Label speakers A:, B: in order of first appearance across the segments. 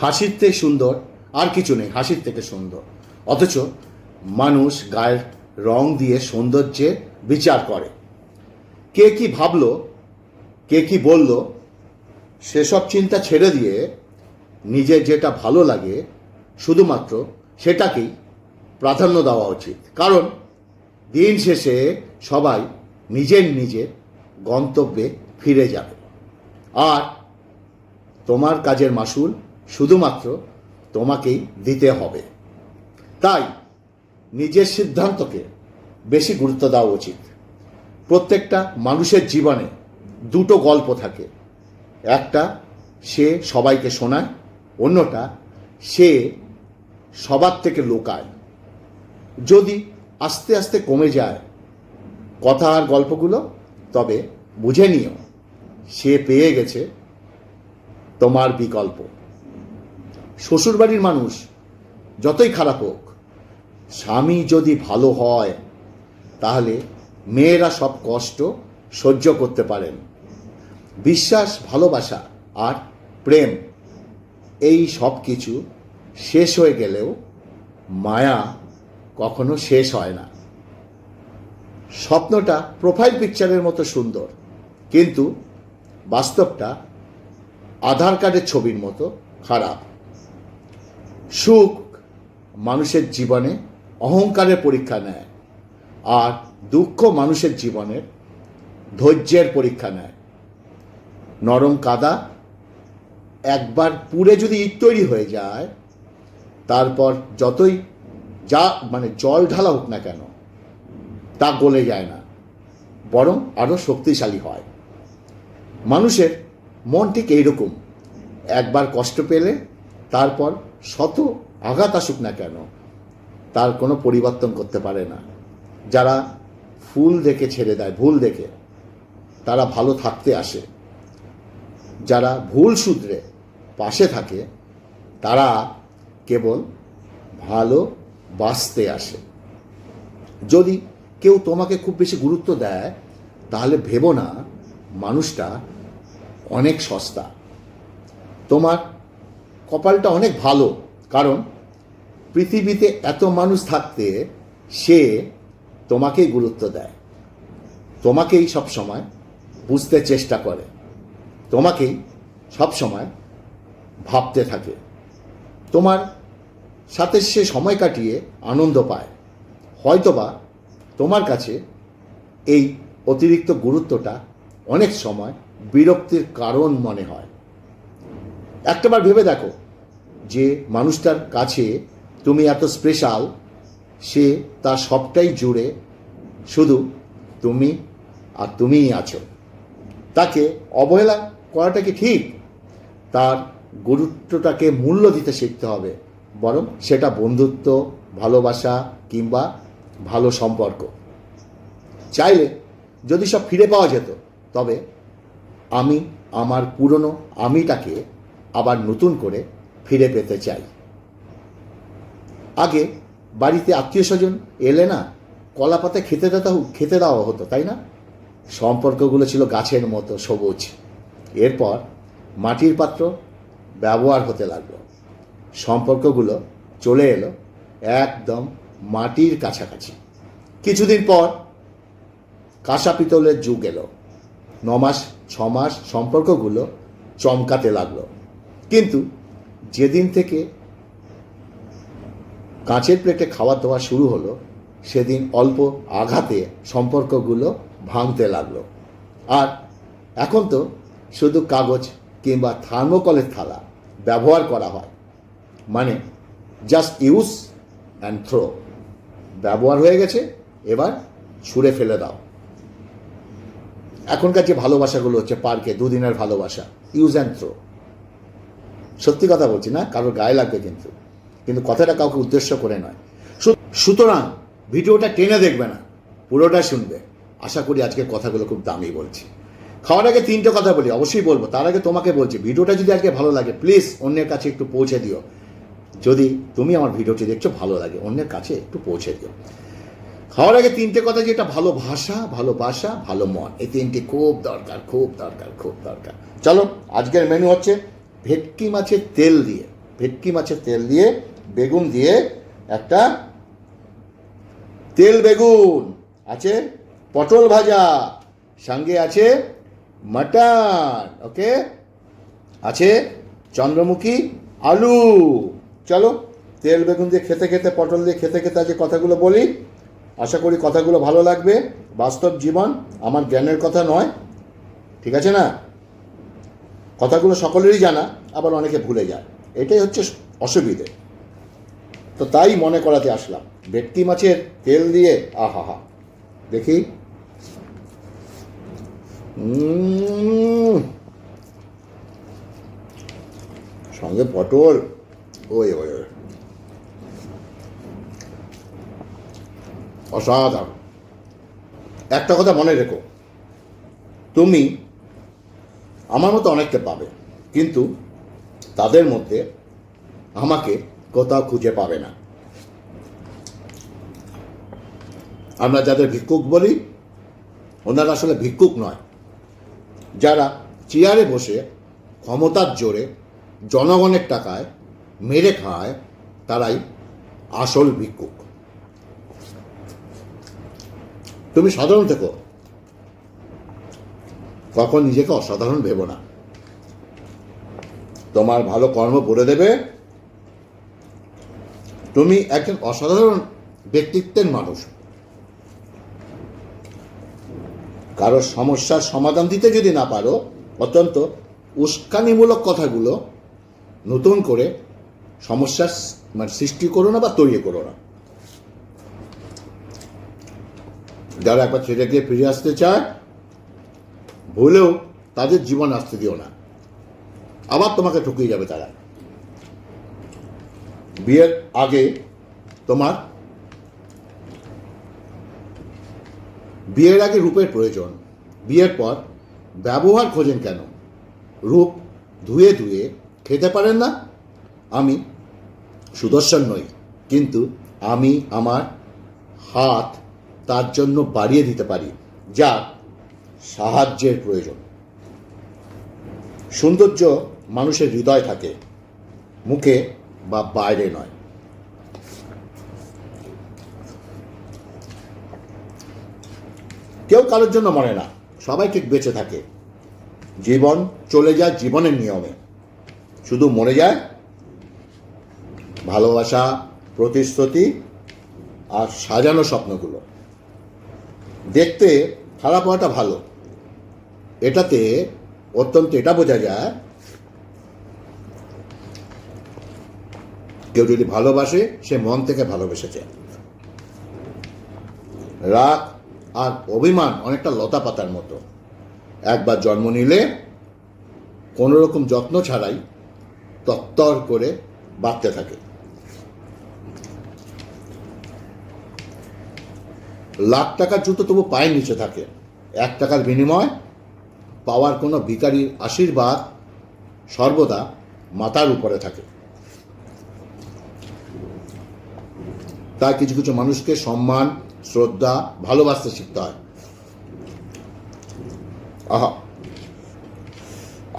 A: হাসির থেকে সুন্দর, আর কিছু নেই, হাসির থেকে সুন্দর। অথচ মানুষ গায়ের রং দিয়ে সৌন্দর্যের বিচার করে। কে কি ভাবলো, কে কি বলল, সেসব চিন্তা ছেড়ে দিয়ে নিজের যেটা ভালো লাগে, শুধুমাত্র সেটাকেই প্রাধান্য দেওয়া উচিত। কারণ দিন শেষে সবাই নিজের নিজের গন্তব্যে ফিরে যাবে। আর তোমার কাজের মাসুল শুধুমাত্র তোমাকেই দিতে হবে। তাই নিজের সিদ্ধান্তকে বেশি গুরুত্ব দেওয়া উচিত। প্রত্যেকটা মানুষের জীবনে দুটো গল্প থাকে। একটা, সে সবাইকে শোনায়। অন্যটা, সে সবার থেকে লোকায়। যদি আস্তে আস্তে কমে যায় কথা আর গল্পগুলো, তবে বুঝে নিও, সে পেয়ে গেছে তোমার বিকল্প। শ্বশুরবাড়ির মানুষ যতই খারাপ হোক, স্বামী যদি ভালো হয়, তাহলে মেয়েরা সব কষ্ট সহ্য করতে পারেন। বিশ্বাস, ভালোবাসা আর প্রেম, এই সব কিছু শেষ হয়ে গেলেও মায়া কখনো শেষ হয় না। স্বপ্নটা প্রোফাইল পিকচারের মতো সুন্দর, কিন্তু বাস্তবটা আধার কার্ডের ছবির মতো খারাপ। সুখ মানুষের জীবনে, অহংকারের পরীক্ষা নেয়। আর দুঃখ মানুষের জীবনের ধৈর্যের পরীক্ষা নেয়। নরম কাদা একবার পুড়ে যদি ইট তৈরি হয়ে যায়, তারপর যতই যা মানে জল ঢালা হোক না কেন, তা গলে যায় না। বরং আরও শক্তিশালী হয়। মানুষের মন ঠিক এইরকম। একবার কষ্ট পেলে, তারপর শত আঘাত আসুক না কেন, তার কোনো পরিবর্তন করতে পারে না। যারা ফুল দেখে ছেড়ে দেয়, ভুল দেখে, তারা ভালো থাকতে আসে। যারা ভুল সূত্রে পাশে থাকে, তারা কেবল ভালো বাঁচতে আসে। যদি কেউ তোমাকে খুব বেশি গুরুত্ব দেয়, তাহলে ভেবো না, মানুষটা অনেক সস্তা। তোমার কপালটা অনেক ভালো। কারণ পৃথিবীতে এত মানুষ থাকতে সে তোমাকেই গুরুত্ব দেয়। তোমাকেই সব সময় বুঝতে চেষ্টা করে। তোমাকেই সব সময় ভাবতে থাকে। তোমার সাথে সে সময় কাটিয়ে আনন্দ পায়। হয়তোবা তোমার কাছে এই অতিরিক্ত গুরুত্বটা অনেক সময় বিরক্তির কারণ মনে হয়। একটাবার ভেবে দেখো যে মানুষটার কাছে তুমি এত স্পেশাল সে তার সবটাই জুড়ে শুধু তুমি আর তুমিই আছো। তাকে অবহেলা করাটা কি ঠিক? তার গুরুত্বটাকে মূল্য দিতে শিখতে হবে, বরং সেটা বন্ধুত্ব, ভালোবাসা কিংবা ভালো সম্পর্ক। চাইলে যদি সব ফিরে পাওয়া যেত, তবে আমি, আমার পুরনো আমিটাকে আবার নতুন করে ফিরে পেতে চাই। আগে বাড়িতে আত্মীয় স্বজন এলে না কলা পাতা খেতে দেওয়া খেতে দেওয়া হতো, তাই না? সম্পর্কগুলো ছিল গাছের মতো সবুজ। এরপর মাটির পাত্র ব্যবহার হতে লাগল। সম্পর্কগুলো চলে এলো একদম মাটির কাছাকাছি। কিছুদিন পর কাঁসা পিতলের যুগ এলো। নমাস, ছমাস সম্পর্কগুলো চমকাতে লাগল। কিন্তু যেদিন থেকে কাঁচের প্লেটে খাওয়া দাওয়া শুরু হলো, সেদিন অল্প আঘাতে সম্পর্কগুলো ভাঙতে লাগল। আর এখন তো শুধু কাগজ কিংবা থার্মোকলের থালা ব্যবহার করা হয়। মানে জাস্ট ইউজ অ্যান্ড থ্রো ব্যবহার হয়ে গেছে, এবার ছুঁড়ে ফেলে দাও। এখনকার যে ভালোবাসাগুলো হচ্ছে পার্কে, দুদিনের ভালোবাসা ইউজ অ্যান্ড থ্রো সত্যি কথা বলছি না, কারোর গায়ে লাগবে কিন্তু। কিন্তু কথাটা কাউকে উদ্দেশ্য করে নয়। সুতরাং ভিডিওটা টেনে দেখবে না, পুরোটা শুনবে। আশা করি আজকের কথাগুলো খুব দামি বলছি। খাওয়ার আগে তিনটে কথা বলি, অবশ্যই বলব। তার আগে তোমাকে বলছি, ভিডিওটা যদি আজকে ভালো লাগে প্লিজ অন্যের কাছে একটু পৌঁছে দিও। যদি তুমি আমার ভিডিওটি দেখছ, ভালো লাগে, অন্যের কাছে একটু পৌঁছে দিও। খাওয়ার আগে তিনটে কথা যেটা, ভালো ভাষা ভালোবাসা ভালো মন। এই তিনটে খুব দরকার খুব দরকার খুব দরকার। চলো, আজকের মেনু হচ্ছে ভেটকি মাছের তেল দিয়ে, ভেটকি মাছের তেল দিয়ে বেগুন দিয়ে একটা তেল বেগুন আছে, পটল ভাজা, সঙ্গে আছে মাটন, ওকে? আছে চন্দ্রমুখী আলু। চলো, তেল বেগুন দিয়ে খেতে খেতে, পটল দিয়ে খেতে খেতে আজকে কথাগুলো বলি। আশা করি কথাগুলো ভালো লাগবে। বাস্তব জীবন আমার জ্ঞানের কথা নয়। ঠিক আছে না? কথাগুলো সকলেরই জানা, আবার অনেকে ভুলে যায়। এটাই হচ্ছে অসুবিধে। তো তাই মনে করাতে আসলাম। ভেটকি মাছের তেল দিয়ে, আহা হা। দেখি। সঙ্গে পটল। ওই ওই ওই। অসাধারণ। একটা কথা মনে রেখো। তুমি আমার মতো অনেককে পাবে, কিন্তু তাদের মধ্যে আমাকে কোথাও খুঁজে পাবে না। আমরা যাদের ভিক্ষুক বলি, ওনারা আসলে ভিক্ষুক নয়। যারা চেয়ারে বসে ক্ষমতার জোরে জনগণের টাকায় মেরে খায়, তারাই আসল ভিক্ষুক। তুমি সাধারণ থেকো কখন নিজেকে অসাধারণ ভেবো না। তোমার ভালো কর্ম বলে দেবে। তুমি একজন অসাধারণ ব্যক্তিত্বের মানুষ। কারও সমস্যার সমাধান দিতে যদি না পারো, অত্যন্ত উস্কানিমূলক কথাগুলো নতুন করে সমস্যার মানে সৃষ্টি করো না বা তৈরি করো না। যারা একবার ছেড়ে গিয়ে ফিরে আসতে চায় ভুলেও তাদের জীবন আসতে দিও না। আবার তোমাকে ঠকিয়ে যাবে তারা। বিয়ের আগে তোমার বিয়ের আগে রূপের প্রয়োজন। বিয়ের পর ব্যবহার খোঁজেন কেন? রূপ ধুয়ে ধুয়ে খেতে পারেন না? আমি সুদর্শন নই, কিন্তু আমি আমার হাত তার জন্য বাড়িয়ে দিতে পারি, যা সাহায্যের প্রয়োজন। সৌন্দর্য মানুষের হৃদয় থাকে, মুখে বা বাইরে নয়। কেউ কারোর জন্য মরে না, সবাই ঠিক বেঁচে থাকে। জীবন চলে যায় জীবনের নিয়মে। শুধু মরে যায় ভালোবাসা, প্রতিশ্রুতি আর সাজানো স্বপ্নগুলো। দেখতে খারাপ হওয়াটা ভালো এটাতে অত্যন্ত, এটা বোঝা যায়, কেউ যদি ভালোবাসে, সে মন থেকে ভালোবেসেছে। রাগ আর অভিমান অনেকটা লতা পাতার মতো। একবার জন্ম নিলে কোনো রকম যত্ন ছাড়াই তত্তর করে বাড়তে থাকে। লাখ টাকার জুতো তবু পায়ের নিচে থাকে। এক টাকার বিনিময় পাওয়ার কোনো ভিকারির আশীর্বাদ সর্বদা মাতার উপরে থাকে। তাই কিছু কিছু মানুষকে সম্মান, শ্রদ্ধা, ভালোবাসতে শিখতে হয়। আহা।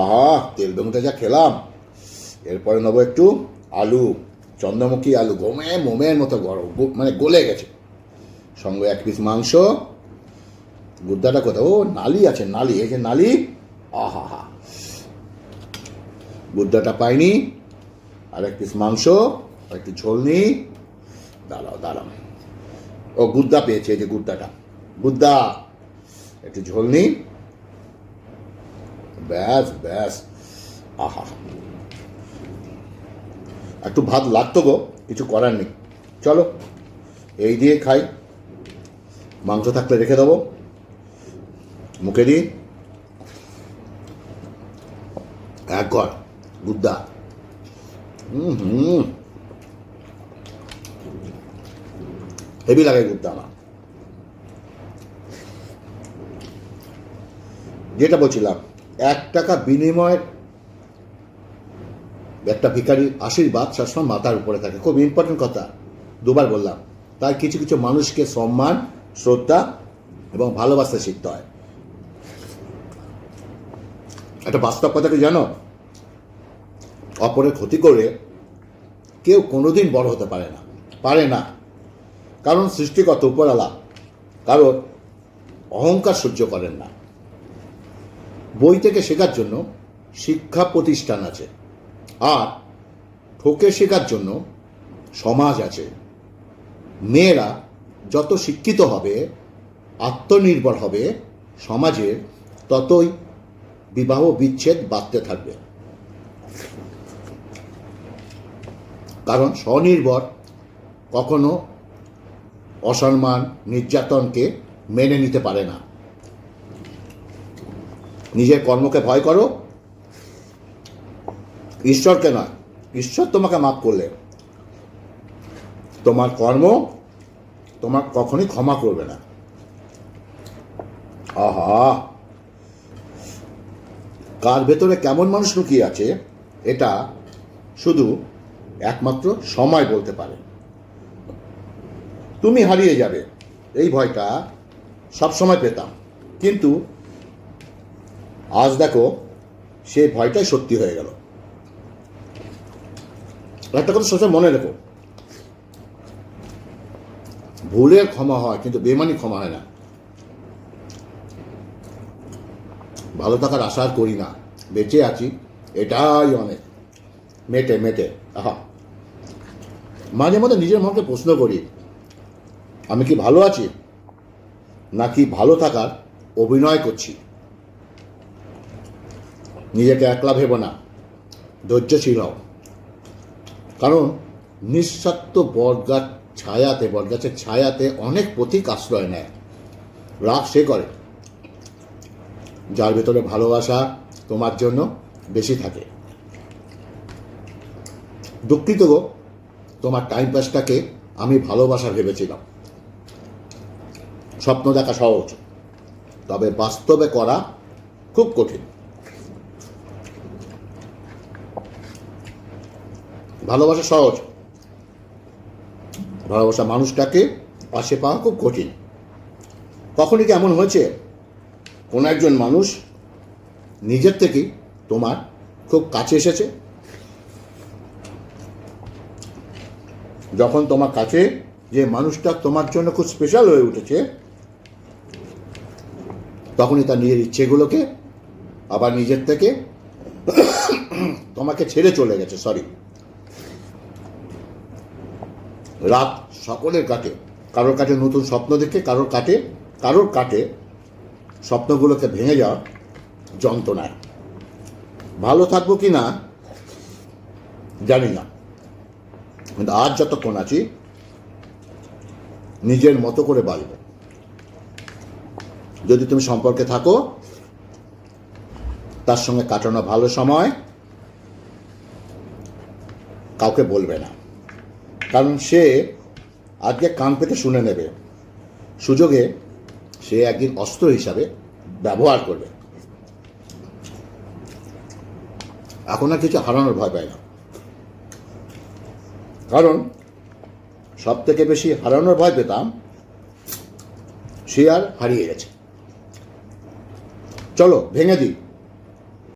A: আহা, তেল বেগুনটা যা খেলাম। এরপরে নেব একটু আলু, চন্দ্রমুখী আলু, গমে মোমের মতো গরম মানে গলে গেছে। সঙ্গে এক পিস মাংস গুদ্দাটা কোথাও ও, নালি আছে, নালি, এই যে নালি। আহা হা গুদ্দাটা পাইনি আর এক পিস মাংস আর একটু ঝোল নিই দাঁড়াও দাঁড়াও। ও গুদ্দা পেয়েছে এই যে গুদ্দাটা গুদ্দা একটু ঝোল নিই ব্যাস ব্যাস। আহা একটু ভাত লাগতো গো, কিছু করার নেই। চলো, এই দিয়ে খাই। মাংস থাকলে রেখে দেবো। মুখে দিই এক ঘর গুদ্দা হুম হুম হেভি লাগে গুদ্দা আমার যেটা বলছিলাম এক টাকা বিনিময়ের একটা ভিখারির আশীর্বাদ সবসময় মাথার উপরে থাকে খুব ইম্পর্টেন্ট কথা দুবার বললাম তাই কিছু কিছু মানুষকে সম্মান শ্রদ্ধা এবং ভালোবাসতে শিখতে হয় একটা বাস্তব কথা কি জানো? অপরের ক্ষতি করে কেউ কোনোদিন বড় হতে পারে না। পারে না। কারণ সৃষ্টিগত উপরালা কারোর অহংকার সহ্য করেন না। বই থেকে শেখার জন্য শিক্ষা প্রতিষ্ঠান আছে। আর ঠকে শেখার জন্য সমাজ আছে। মেয়েরা যত শিক্ষিত হবে, আত্মনির্ভর হবে সমাজের, ততই বিবাহ বিচ্ছেদ বাড়তে থাকবে। কারণ স্বনির্ভর কখনো অসম্মান নির্যাতনকে মেনে নিতে পারে না। নিজের কর্মকে ভয় করো। ঈশ্বরকে নয়, ঈশ্বর তোমাকে মাফ করলে। তোমার কর্ম তোমার কখনই ক্ষমা করবে না। আহা! কার ভেতরে কেমন মানুষ লুকিয়ে আছে, এটা শুধু একমাত্র সময় বলতে পারে। তুমি হারিয়ে যাবে, এই ভয়টা সবসময় পেতাম। কিন্তু আজ দেখো, সেই ভয়টাই সত্যি হয়ে গেল। একটা কথা সবসময় মনে রেখো। ভুলের ক্ষমা হয়, কিন্তু বেমানি ক্ষমা হয় না। ভালো থাকার আশা আর করি না। বেঁচে আছি, এটাই অনেক। মেটে মেটে, আহা। মাঝে মধ্যে নিজের মনকে প্রশ্ন করি, আমি কি ভালো আছি, নাকি ভালো থাকার অভিনয় করছি? নিজেকে একলা ভেব না, ধৈর্যশীল হও। কারণ নিঃস্বার্থ বটগাছ ছায়াতে, বটগাছের ছায়াতে অনেক প্রতীক আশ্রয় নেয়। রাগ সে করে। যার ভেতরে ভালোবাসা তোমার জন্য বেশি থাকে। দুঃখিত গো, তোমার টাইম পাসটাকে আমি ভালোবাসা ভেবেছিলাম। স্বপ্ন দেখা সহজ, তবে বাস্তবে করা খুব কঠিন। ভালোবাসা সহজ, ভালোবাসা মানুষটাকে পাশে পাওয়া খুব কঠিন। কখনই কি এমন হয়েছে? কোনো একজন মানুষ নিজের থেকেই তোমার খুব কাছে এসেছে? যখন তোমার কাছে যে মানুষটা তোমার জন্য খুব স্পেশাল হয়ে উঠেছে, তখনই তার নিজের ইচ্ছেগুলোকে আবার নিজের থেকে তোমাকে ছেড়ে চলে গেছে সরি রাত সকলের কাটে কারোর কাটে নতুন স্বপ্ন দেখে, কারোর কাটে কারোর কাটে স্বপ্নগুলোকে ভেঙে যাওয়ার যন্ত্রণায়। ভালো থাকব কি না, জানি না। কিন্তু আজ যতক্ষণ আছি, নিজের মতো করে বাঁচব। যদি তুমি সম্পর্কে থাকো, তার সঙ্গে কাটানো ভালো সময় কাউকে বলবে না। কারণ সে আজকে কান পেতে শুনে নেবে। সুযোগে সে একদিন অস্ত্র হিসাবে ব্যবহার করবে। এখন আর কিছু হারানোর ভয় পায় না। কারণ সব থেকে বেশি হারানোর ভয় পেতাম সে আর হারিয়ে গেছে। চলো, ভেঙে দিই।